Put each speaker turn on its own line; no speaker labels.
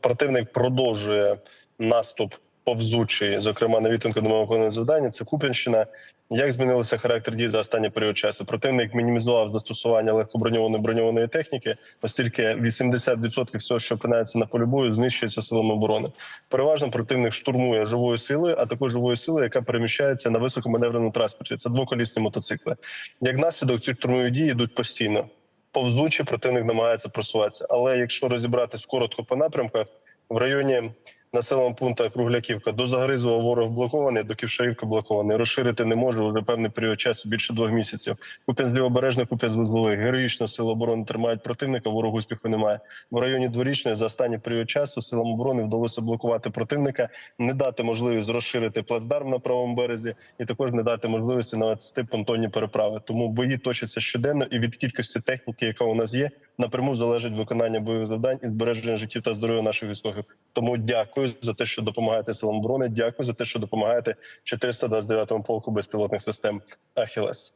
противник продовжує наступ повзучий, зокрема на відтинку до виконання завдання. Це Куп'янщина. Як змінився характер дій за останній період часу? Противник мінімізував застосування легкоброньованої броньованої техніки, оскільки 80% всього, що опинається на полі бою, знищується силами оборони. Переважно противник штурмує живою силою, а також живою силою, яка переміщається на високоманевреному транспорті. Це двоколісні мотоцикли. Як наслідок ці штурмові дії йдуть постійно. Повзучи противник намагається просуватися. Але якщо розібратись коротко по напрямках, в районі населеного пункту Кругляківка до Загризова ворог блокований, до Ківшарівки блокований. Розширити не може вже певний період часу більше двох місяців. Куп'янськ лівобережний, Куп'янськ вузловий. Героїчно сили оборони тримають противника. Ворогу успіху немає. В районі дворічної за останній період часу силам оборони вдалося блокувати противника, не дати можливість розширити плацдарм на правому березі, і також не дати можливості навести понтонні переправи. Тому бої точаться щоденно, і від кількості техніки, яка у нас є, напряму залежить виконання бойових завдань і збереження життів та здоров'я наших військових. Тому дякую за те, що допомагаєте силам оборони. Дякую за те, що допомагаєте 429-му полку безпілотних систем Ахілес.